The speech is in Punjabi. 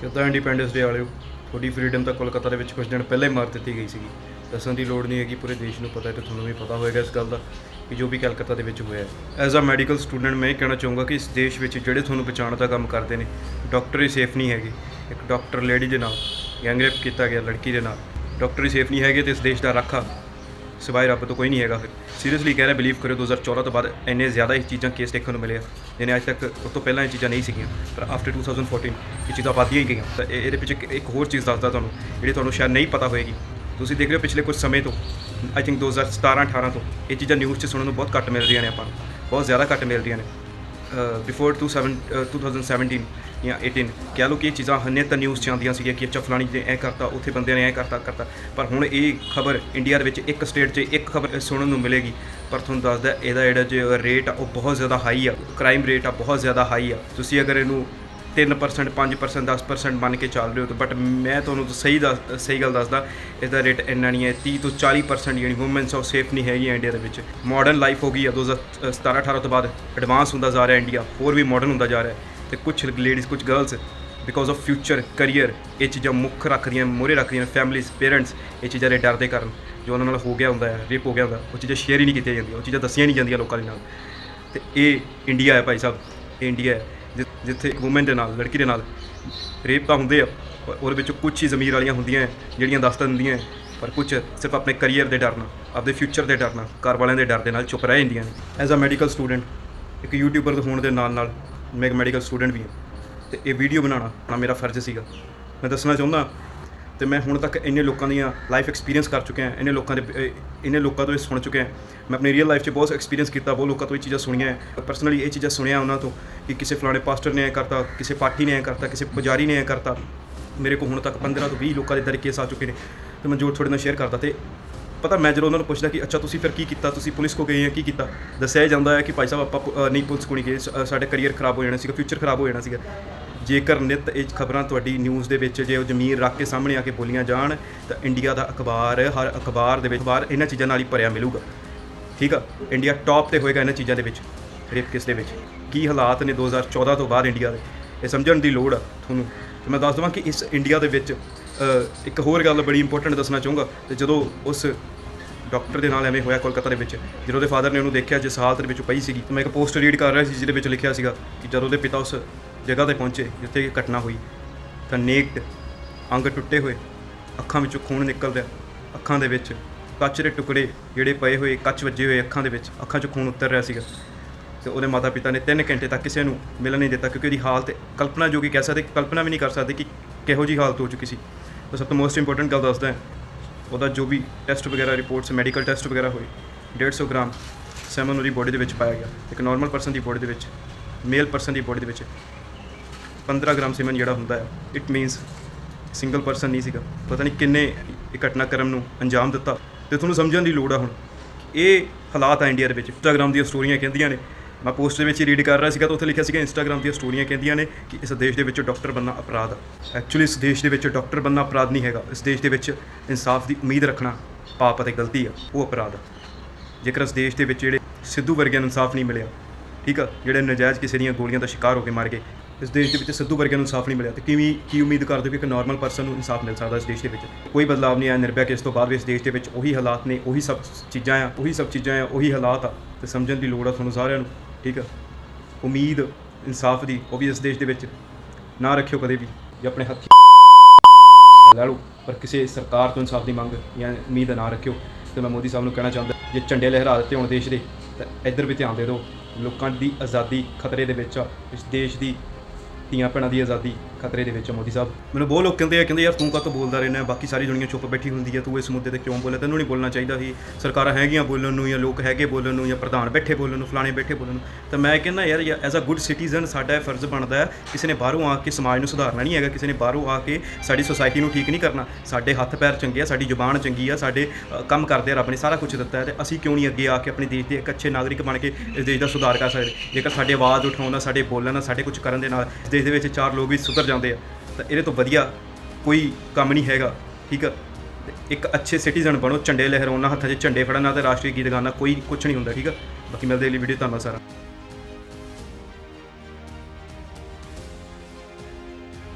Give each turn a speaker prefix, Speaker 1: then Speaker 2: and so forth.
Speaker 1: ਕਿੱਦਾਂ ਇੰਡੀਪੈਂਡੈਂਸ ਡੇ ਵਾਲਿਓ, ਤੁਹਾਡੀ ਫਰੀडम ਤਾਂ ਕੋਲਕਾਤਾ ਦੇ ਵਿੱਚ ਕੁਝ ਦਿਨ ਪਹਿਲਾਂ ਹੀ ਮਾਰ ਦਿੱਤੀ ਗਈ ਸੀਗੀ। ਦੱਸਣ ਦੀ ਲੋੜ ਨਹੀਂ ਹੈਗੀ, ਪੂਰੇ ਦੇਸ਼ ਨੂੰ ਪਤਾ ਹੈ ਤੇ ਤੁਹਾਨੂੰ ਵੀ ਪਤਾ ਹੋਏਗਾ ਇਸ ਗੱਲ ਦਾ ਕਿ ਜੋ ਵੀ ਕਲਕੱਤਾ ਦੇ ਵਿੱਚ ਹੋਇਆ ਐਜ਼ ਅ ਮੈਡੀਕਲ ਸਟੂਡੈਂਟ ਮੈਂ ਇਹ ਕਹਿਣਾ ਚਾਹੂੰਗਾ ਕਿ ਇਸ ਦੇਸ਼ ਵਿੱਚ ਜਿਹੜੇ ਤੁਹਾਨੂੰ ਬਚਾਉਣ ਦਾ ਕੰਮ ਕਰਦੇ ਨੇ ਡਾਕਟਰ ਹੀ ਸੇਫ ਨਹੀਂ ਹੈਗੇ। ਇੱਕ ਡਾਕਟਰ ਲੇਡੀ ਦੇ ਨਾਲ ਗੈਂਗਰੇਪ ਕੀਤਾ ਗਿਆ, ਲੜਕੀ ਦੇ ਨਾਲ ਡਾਕਟਰ ਹੀ ਸੇਫ ਨਹੀਂ ਹੈਗੇ ਤੇ ਇਸ ਦੇਸ਼ ਦਾ ਰਾਖਾ ਸਿਵਾਏ ਰੱਬ ਤੋਂ ਕੋਈ ਨਹੀਂ ਹੈਗਾ। ਫਿਰ ਸੀਰੀਅਸਲੀ ਕਹਿ ਰਿਹਾ ਬਿਲੀਵ ਕਰਿਓ 2014 ਤੋਂ ਬਾਅਦ ਇੰਨੇ ਜ਼ਿਆਦਾ ਇਹ ਚੀਜ਼ਾਂ ਕੇਸ ਦੇਖਣ ਨੂੰ ਮਿਲੇ ਆ, ਜਿਹਨੇ ਅੱਜ ਤੱਕ ਉਸ ਤੋਂ ਪਹਿਲਾਂ ਇਹ ਚੀਜ਼ਾਂ ਨਹੀਂ ਸੀਗੀਆਂ। ਪਰ ਆਫਟਰ 2014 ਇਹ ਚੀਜ਼ਾਂ ਵੱਧਦੀਆਂ ਹੀ ਗਈਆਂ। ਤਾਂ ਇਹਦੇ ਪਿੱਛੇ ਇੱਕ- ਇੱਕ ਹੋਰ ਚੀਜ਼ ਦੱਸਦਾ ਤੁਹਾਨੂੰ, ਜਿਹੜੀ ਤੁਹਾਨੂੰ ਸ਼ਾਇਦ ਨਹੀਂ ਪਤਾ ਹੋਏਗੀ। ਤੁਸੀਂ ਦੇਖ ਰਹੇ ਹੋ ਪਿਛਲੇ ਕੁਝ ਸਮੇਂ ਤੋਂ ਆਈ ਥਿੰਕ 2017 18 ਤੋਂ, ਇਹ ਚੀਜ਼ਾਂ ਨਿਊਜ਼ 'ਚ ਸੁਣਨ ਨੂੰ ਬਹੁਤ ਘੱਟ ਮਿਲ ਰਹੀਆਂ ਨੇ ਆਪਾਂ ਨੂੰ, ਬਹੁਤ ਜ਼ਿਆਦਾ ਘੱਟ ਮਿਲ ਰਹੀਆਂ ਨੇ। ਬਿਫੋਰ 2017 ਜਾਂ 18 ਕਹਿ ਲਓ ਕਿ ਇਹ ਚੀਜ਼ਾਂ ਹਨੇ ਨਿਊਜ਼ 'ਚ ਆਉਂਦੀਆਂ ਸੀਗੀਆਂ ਕਿ ਅੱਛਾ ਫਲਾਣੀ 'ਤੇ ਐ ਕਰਤਾ, ਉੱਥੇ ਬੰਦੇ ਨੇ ਐ ਕਰਤਾ ਕਰਤਾ। ਪਰ ਹੁਣ ਇਹ ਖਬਰ ਇੰਡੀਆ ਦੇ ਵਿੱਚ ਇੱਕ ਸਟੇਟ 'ਚ ਇੱਕ ਖਬਰ ਸੁਣਨ ਨੂੰ ਮਿਲੇਗੀ। ਪਰ ਤੁਹਾਨੂੰ ਦੱਸਦਾ, ਇਹਦਾ ਜਿਹੜਾ ਜੋ ਰੇਟ ਆ, ਉਹ ਬਹੁਤ ਜ਼ਿਆਦਾ ਹਾਈ ਆ। ਕ੍ਰਾਈਮ ਰੇਟ ਆ, ਬਹੁਤ ਜ਼ਿਆਦਾ ਹਾਈ ਆ। ਤੁਸੀਂ ਅਗਰ ਇਹਨੂੰ 3% 5% 10% ਮੰਨ ਕੇ ਚੱਲ ਰਹੇ ਹੋ ਤਾਂ ਬਟ ਮੈਂ ਤੁਹਾਨੂੰ ਸਹੀ ਦੱਸ, ਸਹੀ ਗੱਲ ਦੱਸਦਾ, ਇਹਦਾ ਰੇਟ ਇੰਨਾ ਨਹੀਂ ਹੈ। 30 ਤੋਂ 40% ਯਾਨੀ ਵੂਮਨਸ ਆ ਉਹ ਸੇਫ ਨਹੀਂ ਹੈਗੀਆਂ ਇੰਡੀਆ ਦੇ ਵਿੱਚ। ਮਾਡਰਨ ਲਾਈਫ ਹੋ ਗਈ ਆ 2017 18 ਤੋਂ ਬਾਅਦ ਐਡਵਾਂਸ ਹੁੰਦਾ ਜਾ ਰਿਹਾ ਇੰਡੀਆ ਹੋਰ ਵੀ ਮਾਡਰਨ ਹੁੰਦਾ ਜਾ ਰਿਹਾ। ਤੇ ਕੁਝ ਲੇਡੀਜ਼ ਕੁਝ girls because of future career ਇਹ ਚੀਜ਼ਾਂ ਮੁੱਖ ਰੱਖਦੀਆਂ ਮੋਰੇ ਰੱਖਦੀਆਂ ਫੈਮਲੀਜ਼ ਪੇਰੈਂਟਸ ਇਹ ਚੀਜ਼ਾਂ ਦੇ ਡਰ ਦੇ ਕਾਰਨ ਜੋ ਉਹਨਾਂ ਨਾਲ ਹੋ ਗਿਆ ਹੁੰਦਾ ਹੈ ਰੇਪ ਹੋ ਗਿਆ ਹੁੰਦਾ ਉਹ ਚੀਜ਼ਾਂ ਸ਼ੇਅਰ ਹੀ ਨਹੀਂ ਕੀਤੀਆਂ ਜਾਂਦੀਆਂ ਉਹ ਚੀਜ਼ਾਂ ਦੱਸੀਆਂ ਨਹੀਂ ਜਾਂਦੀਆਂ ਲੋਕਾਂ ਦੇ ਨਾਲ। ਤੇ ਇਹ ਇੰਡੀਆ ਹੈ ਭਾਈ ਸਾਹਿਬ ਇਹ ਇੰਡੀਆ ਹੈ ਜਿ- ਜਿੱਥੇ ਇੱਕ ਔਮਨ ਦੇ ਨਾਲ ਲੜਕੀ ਦੇ ਨਾਲ ਰੇਪ ਤਾਂ ਹੁੰਦੇ ਆ ਪਰ ਉਹਦੇ ਵਿੱਚੋਂ ਕੁਝ ਹੀ ਜ਼ਮੀਰ ਵਾਲੀਆਂ ਹੁੰਦੀਆਂ ਹੈ, ਜਿਹੜੀਆਂ ਦੱਸ ਦਿੰਦੀਆਂ ਹੈ, ਪਰ ਕੁਝ ਸਿਰਫ ਆਪਣੇ ਕੈਰੀਅਰ ਦੇ ਡਰ ਨਾਲ ਆਪਣੇ ਫਿਊਚਰ ਦੇ ਡਰ ਨਾਲ ਘਰ ਵਾਲਿਆਂ ਦੇ ਡਰ ਦੇ ਨਾਲ ਚੁੱਪ ਰਹਿ ਜਾਂਦੀਆਂ ਨੇ। ਐਜ਼ ਅ ਮੈਡੀਕਲ ਸਟੂਡੈਂਟ ਇੱਕ ਯੂਟਿਊਬਰ ਹੋਣ ਦੇ ਨਾਲ ਨਾਲ ਮੈਂ ਇੱਕ ਮੈਡੀਕਲ ਸਟੂਡੈਂਟ ਵੀ ਹਾਂ ਤੇ ਇਹ ਵੀਡੀਓ ਬਣਾਉਣਾ ਨਾ ਮੇਰਾ ਫਰਜ਼ ਸੀਗਾ। ਮੈਂ ਦੱਸਣਾ ਚਾਹੁੰਦਾ ਤੇ ਮੈਂ ਹੁਣ ਤੱਕ ਇੰਨੇ ਲੋਕਾਂ ਦੀਆਂ ਲਾਈਫ ਐਕਸਪੀਰੀਅੰਸ ਕਰ ਚੁੱਕਿਆ ਇੰਨੇ ਲੋਕਾਂ ਦੇ ਅਹ, ਇੰਨੇ ਲੋਕਾਂ ਤੋਂ ਇਹ ਸੁਣ ਚੁੱਕਿਆ। ਮੈਂ ਆਪਣੀ ਰੀਅਲ ਲਾਈਫ 'ਚ ਬਹੁਤ ਐਕਸਪੀਰੀਅੰਸ ਕੀਤਾ ਬਹੁਤ ਲੋਕਾਂ ਤੋਂ ਇਹ ਚੀਜ਼ਾਂ ਸੁਣੀਆਂ। ਪਰਸਨਲੀ ਇਹ ਚੀਜ਼ਾਂ ਸੁਣਿਆ ਉਹਨਾਂ ਤੋਂ ਕਿ ਕਿਸੇ ਫਲਾਣੇ ਪਾਸਟਰ ਨੇ ਐ ਕਰਤਾ ਕਿਸੇ ਪਾਠੀ ਨੇ ਐ ਕਰਤਾ ਕਿਸੇ ਪੁਜਾਰੀ ਨੇ ਐ ਕਰਤਾ। ਮੇਰੇ ਕੋਲ ਹੁਣ ਤੱਕ 15 ਤੋਂ 20 ਲੋਕਾਂ ਦੇ ਦਰ ਕੇਸ ਆ ਚੁੱਕੇ ਨੇ ਤੇ ਮੈਂ ਜੋ ਤੁਹਾਡੇ ਨਾਲ ਸ਼ੇਅਰ ਕਰਦਾ ਤੇ ਪਤਾ ਮੈਂ ਜਦੋਂ ਉਹਨਾਂ ਨੂੰ ਪੁੱਛਦਾ ਕਿ ਅੱਛਾ ਤੁਸੀਂ ਫਿਰ ਕੀ ਕੀਤਾ, ਤੁਸੀਂ ਪੁਲਿਸ ਕੋ ਗਏ ਜਾਂ ਕੀ ਕੀਤਾ? ਦੱਸਿਆ ਜਾਂਦਾ ਹੈ ਕਿ ਭਾਈ ਸਾਹਿਬ ਆਪਾਂ ਨਹੀਂ ਪੁਲਿਸ ਕੋ ਨਹੀਂ ਗਏ, ਸ- ਸਾਡੇ ਕੈਰੀਅਰ ਖਰਾਬ ਹੋ ਜਾਣਾ ਸੀਗਾ ਫਿਊਚਰ ਖਰਾਬ ਹੋ ਜਾਣਾ ਸੀਗਾ। ਜੇਕਰ ਨਿਤ ਇਹ ਖਬਰਾਂ ਤੁਹਾਡੀ ਨਿਊਜ਼ ਦੇ ਵਿੱਚ ਜੇ ਉਹ ਜ਼ਮੀਰ ਰੱਖ ਕੇ ਸਾਹਮਣੇ ਆ ਕੇ ਬੋਲੀਆਂ ਜਾਣ, ਤਾਂ ਇੰਡੀਆ ਦਾ ਅਖਬਾਰ, ਹਰ ਅਖਬਾਰ ਦੇ ਵਿੱਚ ਬਾਹਰ ਇਹਨਾਂ ਚੀਜ਼ਾਂ ਨਾਲ ਹੀ ਭਰਿਆ ਮਿਲੂਗਾ। ਠੀਕ ਆ? ਇੰਡੀਆ ਟੌਪ ਤੇ ਹੋਏਗਾ ਇਹਨਾਂ ਚੀਜ਼ਾਂ ਦੇ ਵਿੱਚ ਰੇਪ ਕੇਸ ਦੇ ਵਿੱਚ। ਕੀ ਹਾਲਾਤ ਨੇ 2014 ਤੋਂ ਬਾਅਦ ਇੰਡੀਆ ਦੇ? ਇਹ ਸਮਝਣ ਦੀ ਲੋੜ ਆ ਤੁਹਾਨੂੰ। ਤੇ ਮੈਂ ਦੱਸ ਦਵਾਂ ਕਿ ਇਸ ਇੰਡੀਆ ਦੇ ਵਿੱਚ ਇੱਕ ਹੋਰ ਗੱਲ ਬੜੀ ਇੰਪੋਰਟੈਂਟ ਦੱਸਣਾ ਚਾਹੂੰਗਾ, ਤੇ ਜਦੋਂ ਉਸ ਡਾਕਟਰ ਦੇ ਨਾਲ ਐਵੇਂ ਹੋਇਆ ਕੋਲਕਾਤਾ ਦੇ ਵਿੱਚ, ਜਦੋਂ ਉਹਦੇ ਫਾਦਰ ਨੇ ਉਹਨੂੰ ਦੇਖਿਆ ਜਿਸ ਹਾਲਤ ਦੇ ਵਿੱਚ ਪਈ ਸੀਗੀ, ਤੇ ਮੈਂ ਇੱਕ ਪੋਸਟ ਰੀਡ ਕਰ ਰਿਹਾ ਸੀ ਜਿਹਦੇ ਵਿੱਚ ਲਿਖਿਆ ਸੀਗਾ ਕਿ ਜਦੋਂ ਉਹਦੇ ਪਿਤਾ ਉਸ ਜਗ੍ਹਾ ਤੇ ਪਹੁੰਚੇ ਜਿੱਥੇ ਇਹ ਘਟਨਾ ਹੋਈ, ਤਾਂ ਨੇਕਡ ਅੰਗ ਟੁੱਟੇ ਹੋਏ, ਅੱਖਾਂ ਵਿੱਚੋਂ ਖੂਨ ਨਿਕਲ ਰਿਹਾ ਅੱਖਾਂ ਦੇ ਵਿੱਚ ਕੱਚ ਦੇ ਟੁਕੜੇ ਜਿਹੜੇ ਪਏ ਹੋਏ, ਕੱਚ ਵੱਜੇ ਹੋਏ ਅੱਖਾਂ ਦੇ ਵਿੱਚ, ਅੱਖਾਂ 'ਚੋਂ ਖੂਨ ਉਤਰ ਰਿਹਾ ਸੀਗਾ। ਤੇ ਉਹਦੇ ਮਾਤਾ ਪਿਤਾ ਨੇ 3 ਘੰਟੇ ਤੱਕ ਕਿਸੇ ਨੂੰ ਮਿਲਣ ਨਹੀਂ ਦਿੱਤਾ ਕਿਉਂਕਿ ਉਹਦੀ ਹਾਲਤ ਕਲਪਨਾ ਜੋ ਕਿ ਕਹਿ ਸਕਦੇ, ਕਲਪਨਾ ਵੀ ਨਹੀਂ ਕਰ ਸਕਦੇ ਕਿ ਕਿਹੋ ਜੀ ਹਾਲਤ ਹੋ ਚੁੱਕੀ ਸੀ। ਉਹ ਸਭ ਤੋਂ ਮੋਸਟ ਇੰਪੋਰਟੈਂਟ ਗੱਲ ਦੱਸਦਾ ਹੈ ਉਹਦਾ ਜੋ ਵੀ ਟੈਸਟ ਵਗੈਰਾ ਰਿਪੋਰਟਸ ਮੈਡੀਕਲ ਟੈਸਟ ਵਗੈਰਾ ਹੋਏ 150 ਗ੍ਰਾਮ ਸੈਮਨ ਉਹਦੀ ਬੋਡੀ ਦੇ ਵਿੱਚ ਪਾਇਆ ਗਿਆ। ਇੱਕ ਨਾਰਮਲ ਪਰਸਨ ਦੀ ਬੋਡੀ ਦੇ ਵਿੱਚ ਮੇਲ ਪਰਸਨ ਦੀ ਬੋਡੀ ਦੇ ਵਿੱਚ 15 ਗ੍ਰਾਮ ਸੀਮਨ ਜਿਹੜਾ ਹੁੰਦਾ ਹੈ ਇਟ ਮੀਨਸ ਸਿੰਗਲ ਪਰਸਨ ਨਹੀਂ ਸੀਗਾ। ਪਤਾ ਨਹੀਂ ਕਿੰਨੇ ਇਹ ਘਟਨਾਕ੍ਰਮ ਨੂੰ ਅੰਜਾਮ ਦਿੱਤਾ। ਤੇ ਤੁਹਾਨੂੰ ਸਮਝਣ ਦੀ ਲੋੜ ਆ ਹੁਣ। ਇਹ ਹਾਲਾਤ ਆ ਇੰਡੀਆ ਦੇ ਵਿੱਚ। ਇੰਸਟਾਗ੍ਰਾਮ ਦੀਆਂ ਸਟੋਰੀਆਂ ਕਹਿੰਦੀਆਂ ਨੇ ਮੈਂ ਪੋਸਟ ਦੇ ਵਿੱਚ ਹੀ ਰੀਡ ਕਰ ਰਿਹਾ ਸੀਗਾ ਤਾਂ ਉੱਥੇ ਲਿਖਿਆ ਸੀਗਾ ਇੰਸਟਾਗ੍ਰਾਮ ਦੀਆਂ ਸਟੋਰੀਆਂ ਕਹਿੰਦੀਆਂ ਨੇ ਕਿ ਇਸ ਦੇਸ਼ ਦੇ ਵਿੱਚ ਡਾਕਟਰ ਬੰਨਾ ਅਪਰਾਧ ਆ। ਐਕਚੁਅਲੀ ਇਸ ਦੇਸ਼ ਦੇ ਵਿੱਚ ਡਾਕਟਰ ਬੰਨਾ ਅਪਰਾਧ ਨਹੀਂ ਹੈਗਾ। ਇਸ ਦੇਸ਼ ਦੇ ਵਿੱਚ ਇਨਸਾਫ ਦੀ ਉਮੀਦ ਰੱਖਣਾ ਪਾਪ ਅਤੇ ਗਲਤੀ ਆ। ਉਹ ਅਪਰਾਧ ਆ। ਜੇਕਰ ਇਸ ਦੇਸ਼ ਦੇ ਵਿੱਚ ਜਿਹੜੇ ਸਿੱਧੂ ਵਰਗਿਆਂ ਨੂੰ ਇਨਸਾਫ ਨਹੀਂ ਮਿਲਿਆ, ਠੀਕ ਆ? ਜਿਹੜੇ ਨਜਾਇਜ਼ ਕਿਸੇ ਦੀਆਂ ਗੋਲੀਆਂ ਦਾ ਸ਼ਿਕਾਰ ਹੋ ਕੇ ਮਰ ਗਏ, ਇਸ ਦੇਸ਼ ਦੇ ਵਿੱਚ ਸਿੱਧੂ ਵਰਗਿਆਂ ਨੂੰ ਇਨਸਾਫ ਨਹੀਂ ਮਿਲਿਆ, ਤੇ ਕਿਵੇਂ, ਕੀ ਉਮੀਦ ਕਰਦੇ ਹੋ ਕਿ ਇੱਕ ਨਾਰਮਲ ਪਰਸਨ ਨੂੰ ਇਨਸਾਫ ਮਿਲ ਸਕਦਾ ਇਸ ਦੇਸ਼ ਦੇ ਵਿੱਚ? ਕੋਈ ਬਦਲਾਅ ਨਹੀਂ ਆਇਆ। ਨਿਰਭੈ ਕੇਸ ਤੋਂ ਬਾਅਦ ਵੀ ਇਸ ਦੇਸ਼ ਦੇ ਵਿੱਚ ਉਹੀ ਹਾਲਾਤ ਨੇ, ਉਹੀ ਸਭ ਚੀਜ਼ਾਂ ਆ, ਉਹੀ ਸਭ ਚੀਜ਼ਾਂ ਆ, ਉਹੀ ਹਾਲਾਤ ਆ। ਤੇ ਸਮਝਣ ਦੀ ਲੋੜ ਆ ਤੁਹਾਨੂੰ ਸਾਰਿਆਂ ਨੂੰ। ਠੀਕ ਆ? ਉਮੀਦ, ਇਨਸਾਫ ਦੀ, ਉਹ ਵੀ ਇਸ ਦੇਸ਼ ਦੇ ਵਿੱਚ ਨਾ ਰੱਖਿਓ ਕਦੇ ਵੀ ਜੇ ਆਪਣੇ ਹੱਥ ਲੈ ਲਓ। ਪਰ ਕਿਸੇ ਸਰਕਾਰ ਤੋਂ ਇਨਸਾਫ ਦੀ ਮੰਗ ਜਾਂ ਉਮੀਦ ਨਾ ਰੱਖਿਓ। ਤੇ ਮੈਂ ਮੋਦੀ ਸਾਹਿਬ ਨੂੰ ਕਹਿਣਾ ਚਾਹੁੰਦਾ, ਜੇ ਝੰਡੇ ਲਹਿਰਾ ਦਿੱਤੇ ਹੋਣ ਦੇਸ਼ ਦੇ, ਤਾਂ ਇੱਧਰ ਵੀ ਧਿਆਨ ਦੇ ਦਿਓ। ਲੋਕਾਂ ਦੀ ਆਜ਼ਾਦੀ ਖਤਰੇ ਦੇ ਵਿੱਚ ਆ। ਇਸ ਦੇਸ਼ ਦੀ ਧੀਆਂ ਭੈਣਾਂ ਦੀ ਆਜ਼ਾਦੀ ਖਤਰੇ ਦੇ ਵਿੱਚ ਆ ਮੋਦੀ ਸਾਹਿਬ। ਮੈਨੂੰ ਬਹੁਤ ਲੋਕ ਕਹਿੰਦੇ ਆ, ਕਹਿੰਦੇ ਯਾਰ ਤੂੰ ਕਾਹਤੋਂ ਬੋਲਦਾ ਰਹਿਣਾ ਬਾਕੀ ਸਾਰੀ ਦੁਨੀਆ ਚੁੱਪ ਬੈਠੀ ਹੁੰਦੀ ਆ ਤੂੰ ਇਸ ਮੁੱਦੇ ਤੇ ਕਿਉਂ ਬੋਲਿਆ? ਤੈਨੂੰ ਨਹੀਂ ਬੋਲਣਾ ਚਾਹੀਦਾ ਸੀ। ਸਰਕਾਰਾਂ ਹੈਗੀਆਂ ਬੋਲਣ ਨੂੰ ਜਾਂ ਲੋਕ ਹੈਗੇ ਬੋਲਣ ਨੂੰ ਜਾਂ ਪ੍ਰਧਾਨ ਬੈਠੇ ਬੋਲਣ ਨੂੰ, ਫਲਾਣੇ ਬੈਠੇ ਬੋਲਣ ਨੂੰ। ਤਾਂ ਮੈਂ ਕਹਿੰਦਾ ਯਾਰ ਐਜ਼ ਅ ਗੁੱਡ ਸਿਟੀਜ਼ਨ ਸਾਡਾ ਇਹ ਫਰਜ਼ ਬਣਦਾ ਹੈ, ਕਿਸੇ ਨੇ ਬਾਹਰੋਂ ਆ ਕੇ ਸਮਾਜ ਨੂੰ ਸੁਧਾਰਨਾ ਨਹੀਂ ਹੈਗਾ, ਕਿਸੇ ਨੇ ਬਾਹਰੋਂ ਆ ਕੇ ਸਾਡੀ ਸੁਸਾਇਟੀ ਨੂੰ ਠੀਕ ਨਹੀਂ ਕਰਨਾ। ਸਾਡੇ ਹੱਥ ਪੈਰ ਚੰਗੇ ਆ, ਸਾਡੀ ਜ਼ੁਬਾਨ ਚੰਗੀ ਆ, ਸਾਡੇ ਕੰਮ ਕਰਦੇ ਆ, ਰੱਬ ਨੇ ਸਾਰਾ ਕੁਝ ਦਿੱਤਾ ਹੈ ਤੇ ਅਸੀਂ ਕਿਉਂ ਨਹੀਂ ਅੱਗੇ ਆ ਕੇ ਆਪਣੇ ਦੇਸ਼ ਦੇ ਇੱਕ ਅੱਛੇ ਨਾਗਰਿਕ ਬਣ ਕੇ ਇਸ ਦੇਸ਼ ਦਾ ਸੁਧਾਰ ਕਰ ਸਕਦੇ? ਜੇਕਰ ਸਾਡੇ ਆਵਾਜ਼ ਉਠਾਉਣ ਨਾਲ ਸਾਡੇ ਬੋਲਣ ਨਾਲ ਸਾਡੇ ਕੁਝ ਕਰਨ ਦੇ ਨਾਲ ਦੇਸ਼ ਦੇ ਵਿੱਚ ਚਾਰ ਲੋਕ ਵੀ ਸੁਧਰ ਜਾਂਦੇ ਆ, ਤਾਂ ਇਹਦੇ ਤੋਂ ਵਧੀਆ ਕੋਈ ਕੰਮ ਨਹੀਂ ਹੈਗਾ, ਠੀਕ ਆ? ਇੱਕ ਅੱਛੇ ਸਿਟੀਜ਼ਨ ਬਣੋ, ਝੰਡੇ ਲਹਿਰਾਉਣਾ ਹੱਥਾਂ 'ਚ ਝੰਡੇ ਫੜਨਾ ਤੇ ਰਾਸ਼ਟਰੀ ਗੀਤ ਗਾਣਾ ਕੋਈ ਕੁਝ ਨਹੀਂ ਹੁੰਦਾ, ਠੀਕ ਆ? ਬਾਕੀ ਮਿਲਦੇ ਅਗਲੀ ਵੀਡੀਓ ਧੰਨਵਾਦ ਸਾਰਾ